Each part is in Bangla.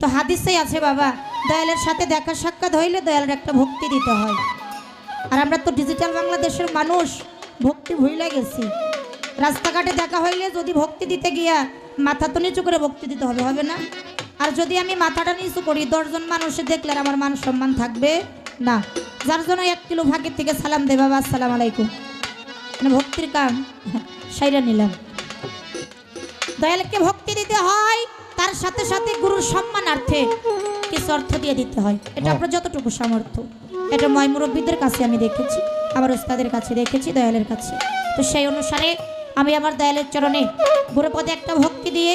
তো হাদিসেই আছে বাবা, দয়ালের সাথে দেখা সাক্ষাৎ হইলে দয়ালের একটা ভক্তি দিতে হয়। আর আমরা তো ডিজিটাল বাংলাদেশের মানুষ, ভক্তি ভুলে গেছি। রাস্তাঘাটে দেখা হইলে যদি ভক্তি দিতে গিয়া মাথা তো নিচু করে ভক্তি দিতে হবে হবে না? আর যদি আমি মাথাটা নিচু করি, দশজন মানুষে দেখলে আমার মান সম্মান থাকবে না। যার জন্য এক কিলো ভাগের থেকে সালাম দে বাবা, আসসালাম আলাইকুম। মানে ভক্তির কাম সাইরা নিলাম। দয়ালকে ভক্তি দিতে হয় তার সাথে সাথে গুরুর সম্মানার্থে কিছু অর্থ দিয়ে দিতে হয়। এটা আপনার যতটুকু সামর্থ্য। এটা ময় মুরব্বীদের কাছে আমি দেখেছি আমার ওস্তাদের কাছে দেখেছি দয়ালের কাছে। তো সেই অনুসারে আমি আমার দয়ালের চরণে গুরুপদে একটা ভক্তি দিয়ে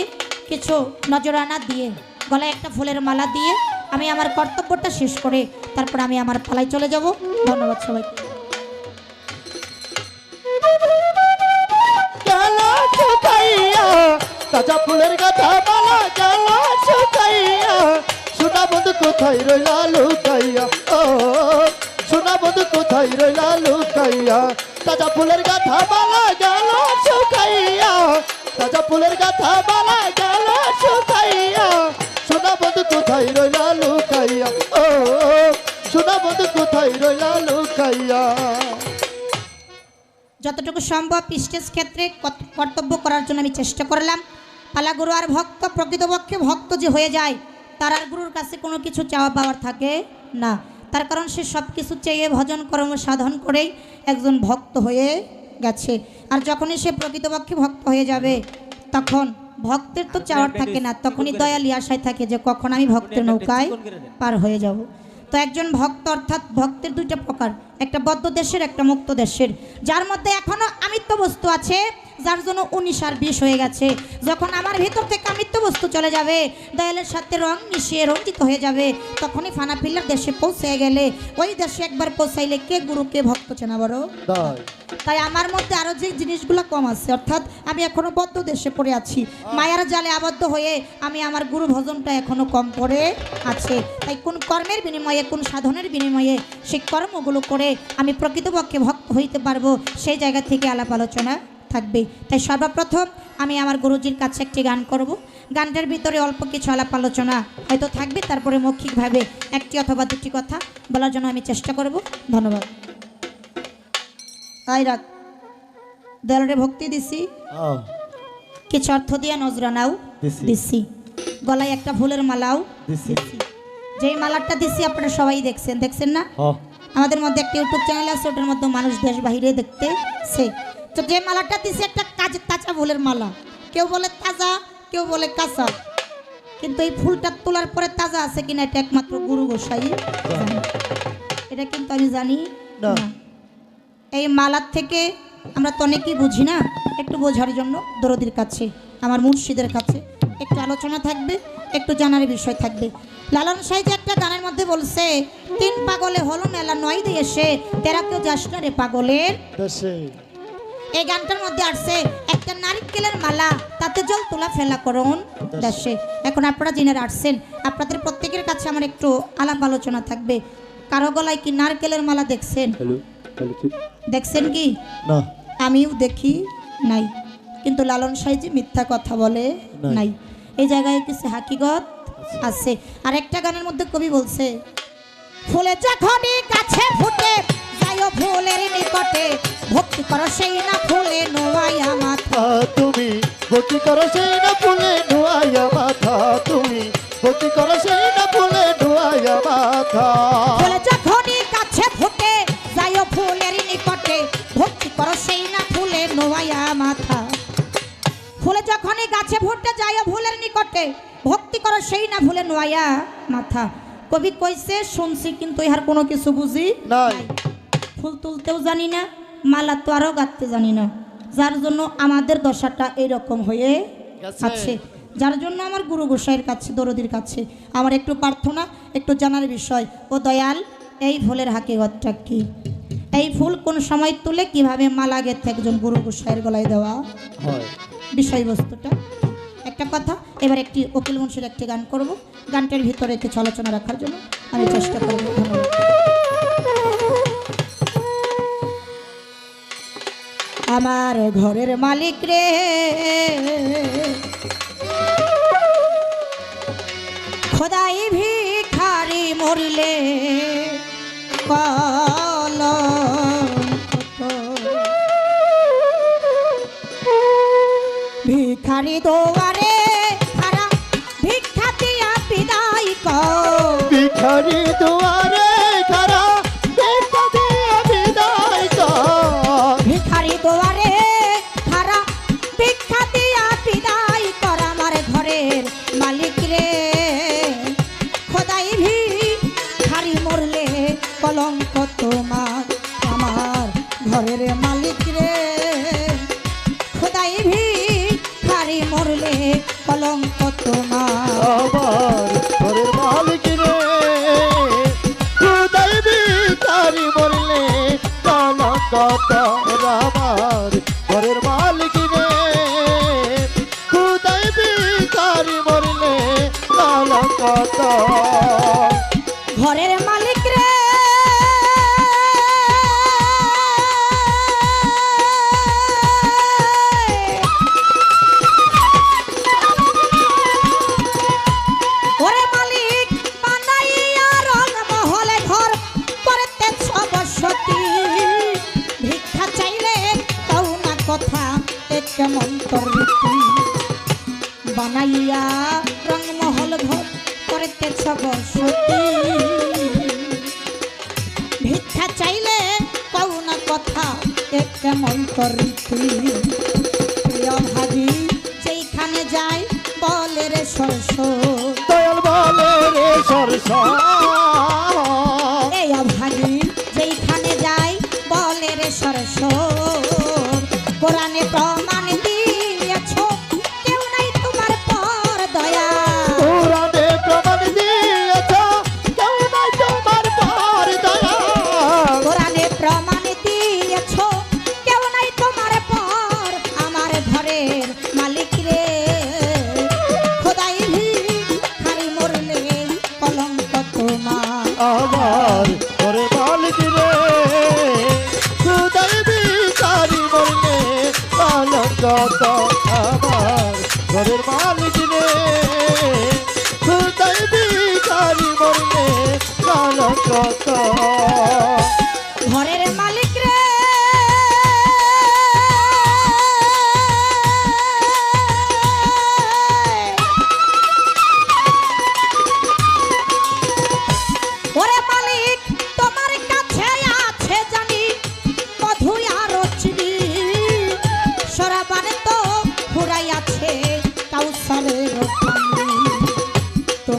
কিছু নজরানা দিয়ে গলায় একটা ফুলের মালা দিয়ে আমি আমার কর্তব্যটা শেষ করে তারপর আমি আমার পালায় চলে যাব। ধন্যবাদ সবাইকে। তাজা ফুলের গাথা মালা গেল শুকাইয়া। সোনা বন্ধু কোথায় রইলা লুকাইয়া? ও, সোনা বন্ধু কোথায় রইলা লুকাইয়া? তাজা ফুলের গাথা মালা গেল শুকাইয়া। তাজা ফুলের গাথা মালা গেল শুকাইয়া। সোনা বন্ধু কোথায় রইলা লুকাইয়া? ও, সোনা বন্ধু কোথায় রইলা লুকাইয়া? যতটুকু সম্ভব স্টেজ ক্ষেত্রে কর্তব্য করার জন্য আমি চেষ্টা করলাম। পালা গুরু আর ভক্ত প্রকৃতপক্ষে ভক্ত যে হয়ে যায় তার আর গুরুর কাছে কোনো কিছু চাওয়া পাওয়ার থাকে না। তার কারণ সে সব কিছু চেয়ে ভজন কর্ম সাধন করেই একজন ভক্ত হয়ে গেছে। আর যখনই সে প্রকৃতপক্ষে ভক্ত হয়ে যাবে তখন ভক্তের তো চাওয়ার থাকে না তখনই দয়ালি আশায় থাকে যে কখন আমি ভক্তের নৌকায় পার হয়ে যাব। তো একজন ভক্ত অর্থাৎ ভক্তের দুইটা প্রকার একটা বদ্ধ দেশের একটা মুক্ত দেশের। যার মধ্যে এখনও আমিত্ব বস্তু আছে যার জন্য উনিশ আর বিশ হয়ে গেছে। যখন আমার ভিতর থেকে আমিত্ব বস্তু চলে যাবে দয়ালের সাথে রং মিশিয়ে রঞ্জিত হয়ে যাবে তখনই ফানা ফিল্লার দেশে পৌঁছে গেলে ওই দেশে একবার পৌঁছাইলে কে গুরু কে ভক্ত চেনা বড়? তাই। তাই আমার মধ্যে আরও যে জিনিসগুলো কম আছে অর্থাৎ আমি এখনও বদ্ধ দেশে পড়ে আছি। মায়ার জালে আবদ্ধ হয়ে আমি আমার গুরু ভজনটা এখনও কম পড়ে আছে। তাই কোন কর্মের বিনিময়ে, কোন সাধনের বিনিময়ে সেই কর্মগুলো করে আমি প্রকৃতপক্ষে ভক্ত হইতে পারব, সেই জায়গা থেকে আলাপ আলোচনা থাকবে। তাই সর্বপ্রথম আমি আমার গুরুজির কাছে একটি গান করব। গানটার ভিতরে অল্প কিছু আলাপ আলোচনা হয়তো থাকবে, তারপরে মৌখিকভাবে একটি অথবা দুটি কথা বলার জন্য আমি চেষ্টা করব। ধন্যবাদ। তাই রাখ দেয়ালরে ভক্তি দিছি। কিছু অর্থ দিয়া নজরানাও দিছি। দিছি। গলায় একটা ফুলের মালাও। দিছি। যেই মালাটা দিছি আপনারা সবাই দেখছেন। দেখছেন না? আমাদের মধ্যে একটা ইউটিউব চ্যানেল আছে ওটার মধ্যে মানুষ দেশ বাহিরে দেখতে সে। তো যে মালাটা দিছে একটা কাজ তাজা ফুলের মালা। কেউ বলে তাজা কেউ বলে কাঁচা। কিন্তু এই ফুলটা তোলার পরে তাজা আছে কিনা এটা একমাত্র গুরু গোসাই এটা কিন্তু আমি জানি এই মালার থেকে আমরা তো অনেকেই বুঝি না একটু বোঝার জন্য দরদির কাছে আমার মুর্শিদের কাছে। একটু আলোচনা থাকবে একটু জানার বিষয় থাকবে। লালন সাহেব একটা গানের মধ্যে বলছে তিন পাগলে হলো মেলা নয় দিয়ে এসে তেরা কেউ যাস না রে পাগলের। এই গানটার মধ্যে আসছে একটা নারিকেলের মালা তাতে জল তোলা ফেলা করুন দেশে। এখন আপনারা যিনারা আসছেন আপনাদের প্রত্যেকের কাছে আমার একটু আলাপ আলোচনা থাকবে। কারও গলায় কি নারকেলের মালা দেখছেন? দেখছেন কি? না। আমিও দেখি নাই। কিন্তু লালন সাইজি মিথ্যা কথা বলে নাই। এই জায়গায় কিছু হাকিগত আছে। আর একটা গানের মধ্যে কবি বলছে ফুলে যখনই কাছে ফুটে যাইও ফুলের নিকটে। ভক্তি করো সেই না ফুলে নোয়াইয়া মাথা। তুমি ভক্তি করো সেই না ফুলে ধোয়াইয়া মাথা। তুমি ভক্তি করো সেই না ফুলে ধোয়াইয়া মাথা। নিকটে ভক্তি করো সেই না ভুলে নোয়াইয়া মাথা। কবি কইছে শুনছি কিন্তু ইহার কোনো কিছু বুঝি নাই। ফুল তুলতেও জানি না মালা তো আরও গাঁথতে জানি না। যার জন্য আমাদের দশাটা এইরকম হয়ে। আছে। যার জন্য আমার গুরু গোসাইয়ের কাছে দরদির কাছে আমার একটু প্রার্থনা একটু জানার বিষয়। ও দয়াল এই ফুলের হাকিগতটা কি? এই ফুল কোন সময় তুলে কীভাবে মালা গেথে একজন গুরু গোসাইয়ের গলায় দেওয়া? হয়। বিষয়বস্তুটা। একটা কথা। এবার একটি অকিল বংশের একটি গান করব। গানটার ভিতরে একটি আলোচনা রাখার জন্য আমি চেষ্টা করব। আমার ঘরের মালিক রে। খোদাই ভিখারি মরলে কল ভিখারি দোয়া と ঘরের মালিক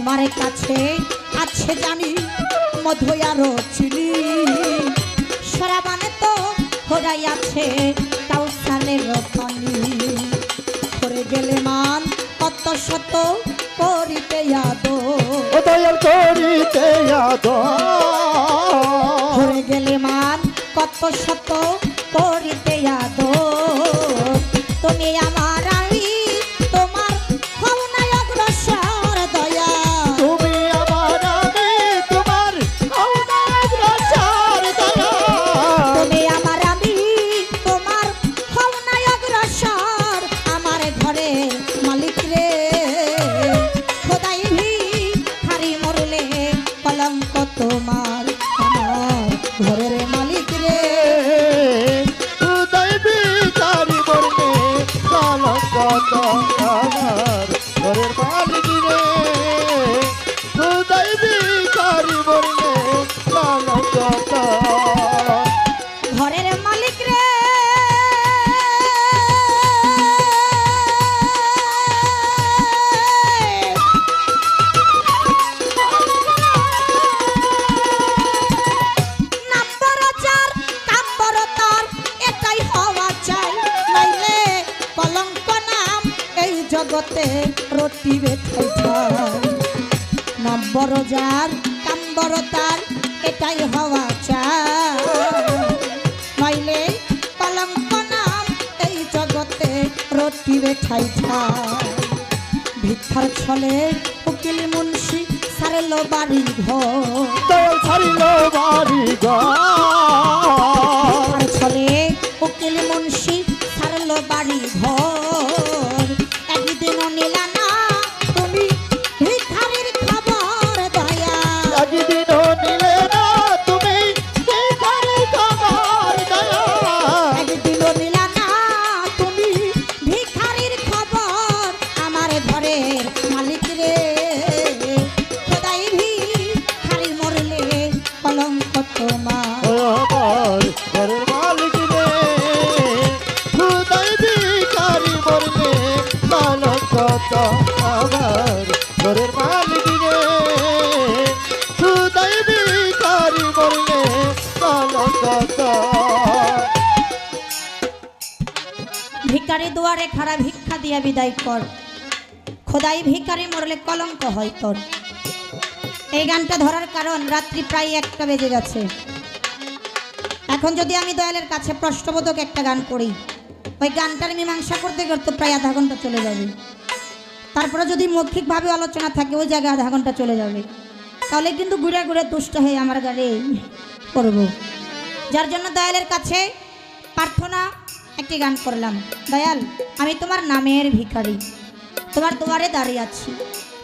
আমার কাছে আছে জানি মধু আরও চিনি। সরাবানে তো হোরাই আছে তাও সালের পানি করে গেলে মান কত শত করিতে আদো ও করিতে আদো করে গেলে মান কত শত করিতে হাতে রটি বেথাই নম্বর যার, কাম্বর তার, এটাই হওয়া চায় নইলে কলঙ্ক নাম, এই জগতে রটি বেঠাই ভিক্ষার ছলে উকিল মুন্সি সারেল বাড়ি ঘর সারিল বাড়ি ঘর দুয়ারে খাড়া ভিক্ষা দিয়া বিদায় কর। খোদাই ভিকারি মরলে কলঙ্ক হয় তোর। এই গানটা ধরার কারণ রাত্রি প্রায় একটা বেজে গেছে। এখন যদি আমি দয়ালের কাছে প্রশ্নবোধক একটা গান করি, ওই গানটার মীমাংসা করতে করতে প্রায় আধা ঘণ্টা চলে যাবে। তারপরে যদি মৌখিকভাবে আলোচনা থাকে, ওই জায়গায় আধা ঘণ্টা চলে যাবে। তাহলে কিন্তু ঘুরে ঘুরে দুষ্ট হয়ে আমার গাড়ি করব যার জন্য দয়ালের কাছে প্রার্থনা একটি গান করলাম। দয়াল, আমি তোমার নামের ভিখারি। তোমার দুয়ারে দাঁড়িয়ে আছি।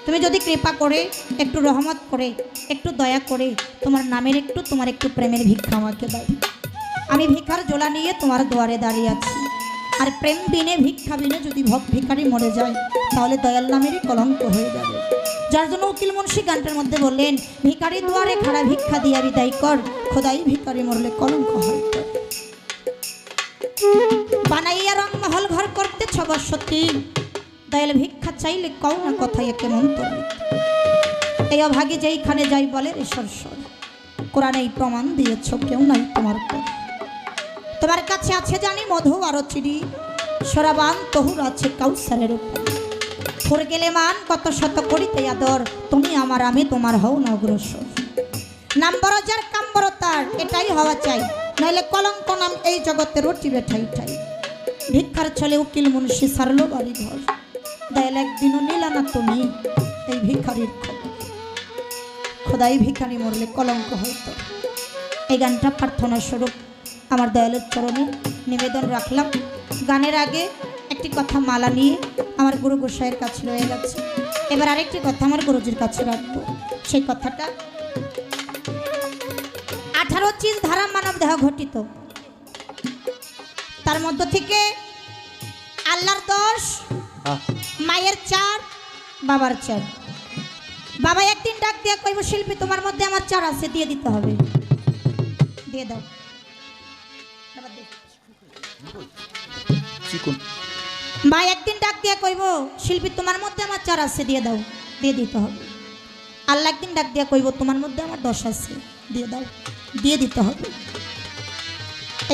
তুমি যদি কৃপা করে, একটু রহমত করে, একটু দয়া করে, তোমার নামের একটু, তোমার একটু প্রেমের ভিক্ষা আমাকে দাও। আমি ভিক্ষার জোলা নিয়ে তোমার দুয়ারে দাঁড়িয়ে আছি। আর প্রেম বিনে, ভিক্ষা বিনে যদি ভক ভিখারি মরে যায়, তাহলে দয়াল নামেরই কলঙ্ক হয়ে যাবে। যার জন্য উকিল মুন্সি গানটার মধ্যে বললেন ভিখারি দুয়ারে খাড়া ভিক্ষা দিয়া বিদায় কর, খোদাই ভিখারি মরলে কলঙ্ক হয়। বানাইয়া রং মহল ঘর করতে ছ বর্ষতি দয়াল ভিক্ষা চাইলে কও না কথাই একে মন্তর এই অভাগে যেইখানে যাই বলে রে সরসর। কোরআন এই প্রমাণ দিয়েছ, কেউ নাই তোমার তোমার কাছে আছে জানি মধু আরও চিড়ি সরাবান তহুর আছে কাউসারের উপর। ফোর গেলে মান কত শত করিতে আদর। তুমি আমার আমি তোমার হও না অগ্রসর। নাম্বার যার কাম্বর তার এটাই হওয়া চাই। নইলে কলঙ্ক নাম এই জগতে রুটি বেঠাই ঠাই। ভিক্ষার ছলে উকিল মুন্সি সারলো বাড়ি ঘর। দয়াল একদিনও নিলা না তুমি এই খবর খোদাই ভিখারি মরলে কলঙ্ক হইতো। এই গানটা প্রার্থনা স্বরূপ আমার দয়ালের চরণে নিবেদন রাখলাম। গানের আগে একটি কথা মালা নিয়ে আমার গুরু গোসাইয়ের কাছে রয়ে গেছে। এবার আরেকটি কথা আমার গুরুজির কাছে রাখব। সেই কথাটা আঠারো চিজ ধারা মানব দেহ ঘটিত। তার মধ্য থেকে আল্লাহর দশ মায়ের চার বাবার চার। বাবা একদিন ডাক দিয়ে কইব শিল্পী তোমার মধ্যে আমার চার আছে দিয়ে দিতে হবে। দিয়ে দাও। মা একদিন ডাক দিয়ে কইব শিল্পী তোমার মধ্যে আমার চার আছে দিয়ে দাও দিয়ে দিতে হবে। আল্লাহ একদিন ডাক দিয়ে কইব তোমার মধ্যে আমার দশ আছে দিয়ে দাও দিয়ে দিতে হবে।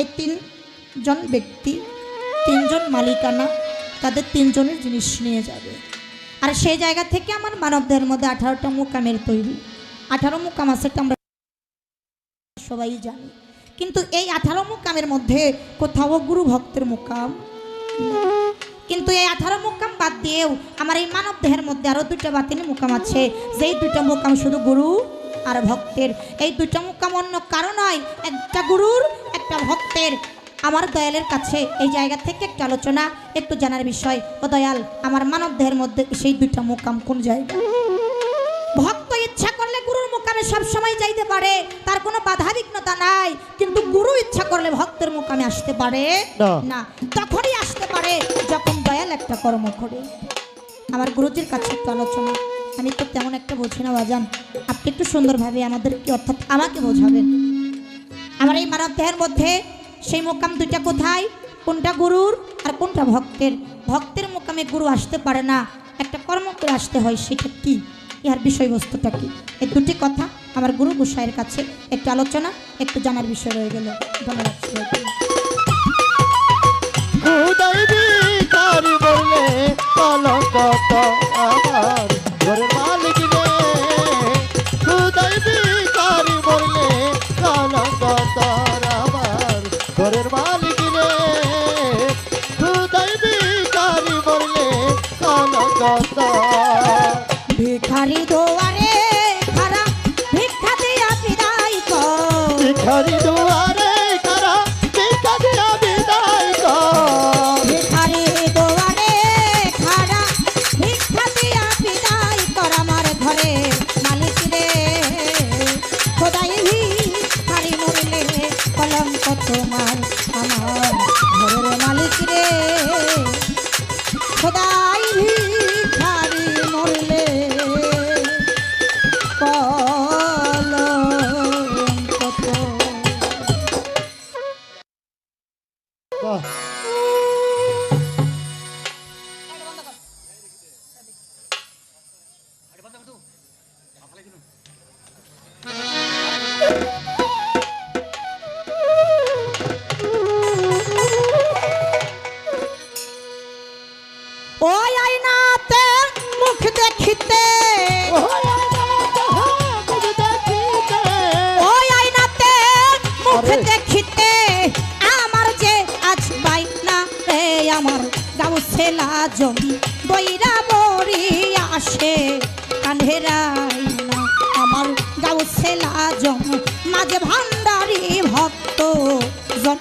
এই তিনজন ব্যক্তি, তিনজন মালিকানা, তাদের তিনজনের জিনিস নিয়ে যাবে। আর সেই জায়গা থেকে আমার মানবদের মধ্যে আঠারোটা মুকামের তৈরি। আঠারো মুকাম আছে আমরা সবাই জানি। কিন্তু এই আঠারো মুকামের মধ্যে কোথাও গুরু ভক্তের মুকাম কিন্তু এই আঠারো মুকাম বাদ দিয়েও আমার এই মানব দেহের মধ্যে আরও দুইটা বাতিনি মুকাম আছে। যেই দুইটা মুকাম শুধু গুরু আর ভক্তের, এই দুইটা মুকাম অন্য কারও নয়, একটা গুরুর, একটা ভক্তের। আমার দয়ালের কাছে এই জায়গা থেকে একটা আলোচনা একটু জানার বিষয়। ও দয়াল আমার মানব দেহের মধ্যে সেই দুইটা মোকাম কোন জায়গা? ভক্ত ইচ্ছা করলে গুরুর মোকামে সব সময় যাইতে পারে তার কোনো বাধা বিঘ্নতা নাই। কিন্তু গুরু ইচ্ছা করলে ভক্তের মোকামে আসতে পারে? না। না তখনই আসতে পারে যখন দয়াল একটা কর্ম করে। আমার গুরুজির কাছে একটু আলোচনা। আমি তো তেমন একটা বুঝি না বাজান। আপনি একটু সুন্দরভাবে আমাদেরকে অর্থাৎ আমাকে বোঝাবেন। আমার এই মানব দেহের মধ্যে সেই মোকাম দুইটা কোথায়? কোনটা গুরুর আর কোনটা ভক্তের? ভক্তের মোকামে গুরু আসতে পারে না। একটা কর্ম করে আসতে হয়, সেটা কি? ইহার বিষয়বস্তুটা কি? এই দুটি কথা আমার গুরু গোসাইয়ের কাছে একটু আলোচনা, একটু জানার বিষয় রয়ে গেল। ধন্যবাদ বললে কলঙ্ক আমার কলঙ্ক তোর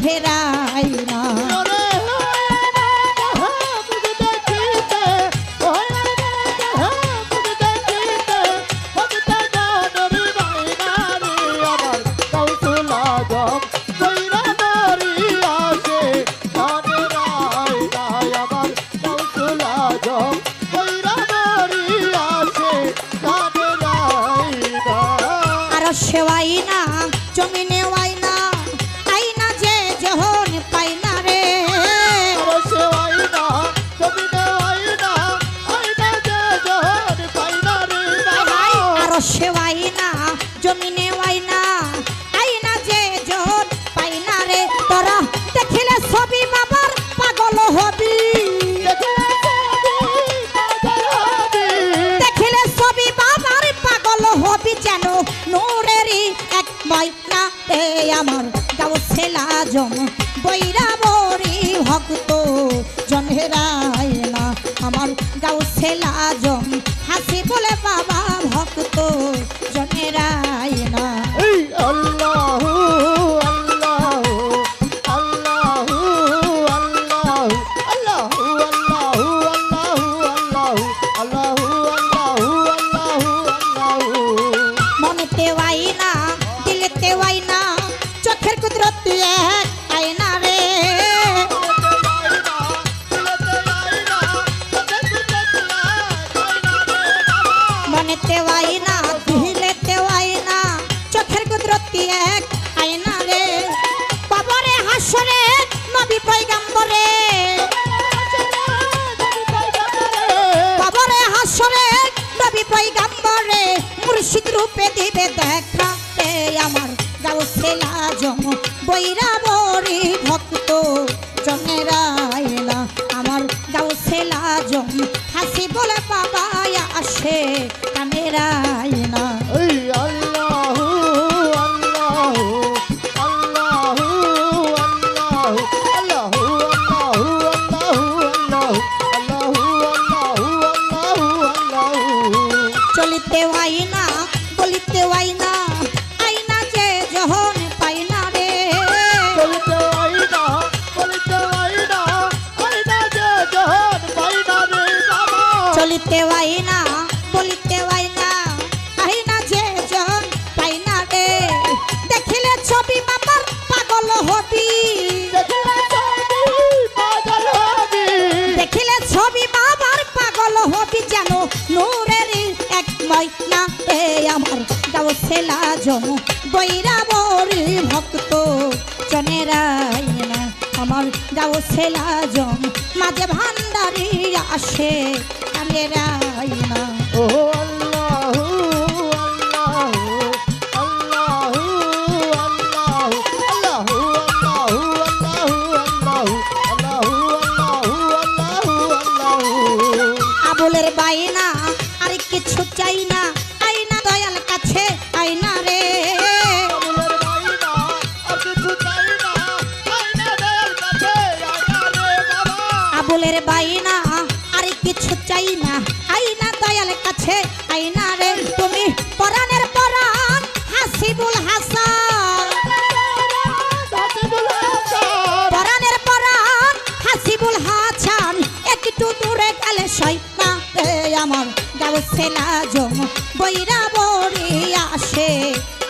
hit out. হাসরে নবী পয়গম্বরে মুর্শিদ রূপে দিবে দেখা। রে আমার গাউসেলা জম বৈরাবো বলিতে পাই না, বলিতে পাই না যে দেখিলে ছবি মামার পাগল হবি। দেখিলে ছবি মামার পাগল হবি যেন এক ময়না। এ আমার গাও ছেলা জন বৈরা বরি ভক্ত জনেরাই না আমার গাও ছেলা জন, মাঝে ভান্ডারি আসে। राई ना আমার দাও ছেলা জম বৈরা বড়ি আসে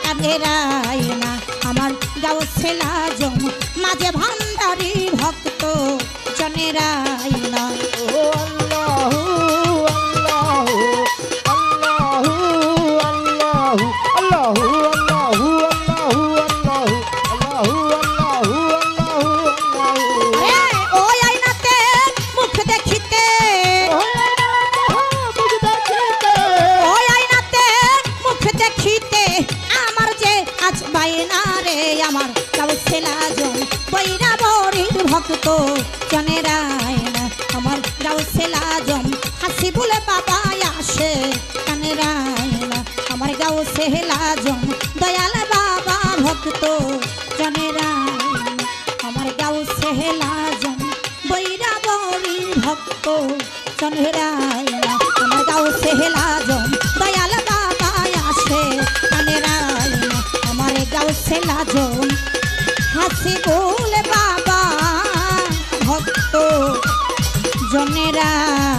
কানেরাই না আমার দাও ছেলা জম, মাঝে ভান্ডারি ভক্ত জনেরাই না। ও আল্লাহ। হরির ভক্ত জনে রায় না আমার গাউসেল আজম হাসি বলে বাবা আসে কানে রায় না আমার গাউসেল আজম দয়াল বাবা ভক্ত জনে রায় আমার গাউসেল আজম বৈরা বরির ভক্ত জনে রায় না আমার আজম দয়াল বাবা আসে কানে রায় না আমার গাউসেল আজম হাসি বলে জনেরা